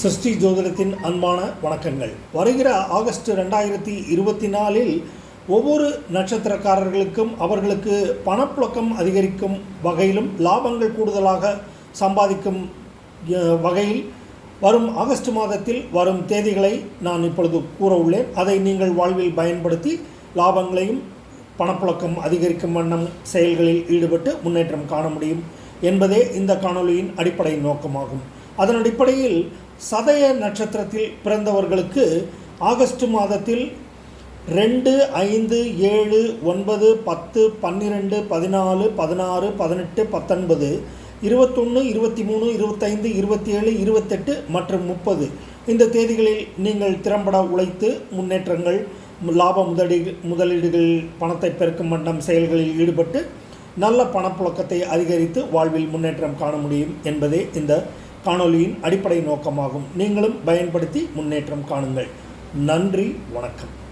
சிருஷ்டி ஜோதிடத்தின் அன்பான வணக்கங்கள். வருகிற ஆகஸ்ட் ரெண்டாயிரத்தி இருபத்தி நாலில் ஒவ்வொரு நட்சத்திரக்காரர்களுக்கும் அவர்களுக்கு பணப்புழக்கம் அதிகரிக்கும் வகையிலும் லாபங்கள் கூடுதலாக சம்பாதிக்கும் வகையில் வரும் ஆகஸ்ட் மாதத்தில் வரும் தேதிகளை நான் இப்பொழுது கூற உள்ளேன். அதை நீங்கள் வாழ்வில் பயன்படுத்தி லாபங்களையும் பணப்புழக்கம் அதிகரிக்கும் வண்ணம் செயல்களில் ஈடுபட்டு முன்னேற்றம் காண முடியும் என்பதே இந்த காணொளியின் அடிப்படை நோக்கமாகும். அதன் அடிப்படையில் சதய நட்சத்திரத்தில் பிறந்தவர்களுக்கு ஆகஸ்ட் மாதத்தில் ரெண்டு ஐந்து ஏழு ஒன்பது பத்து பன்னிரெண்டு பதினாலு பதினாறு பதினெட்டு பத்தொன்பது இருபத்தொன்று இருபத்தி மூணு இருபத்தைந்து இருபத்தி ஏழு இருபத்தெட்டு மற்றும் முப்பது. இந்த தேதிகளில் நீங்கள் திறம்பட உழைத்து முன்னேற்றங்கள் லாப முதலீ முதலீடுகள் பணத்தை பெருக்கும் வண்ணம் செயல்களில் ஈடுபட்டு நல்ல பணப்புழக்கத்தை அதிகரித்து வாழ்வில் முன்னேற்றம் காண முடியும் என்பதே இந்த காணொளியின் அடிப்படை நோக்கமாகும். நீங்களும் பயன்படுத்தி முன்னேற்றம் காணுங்கள். நன்றி வணக்கம்.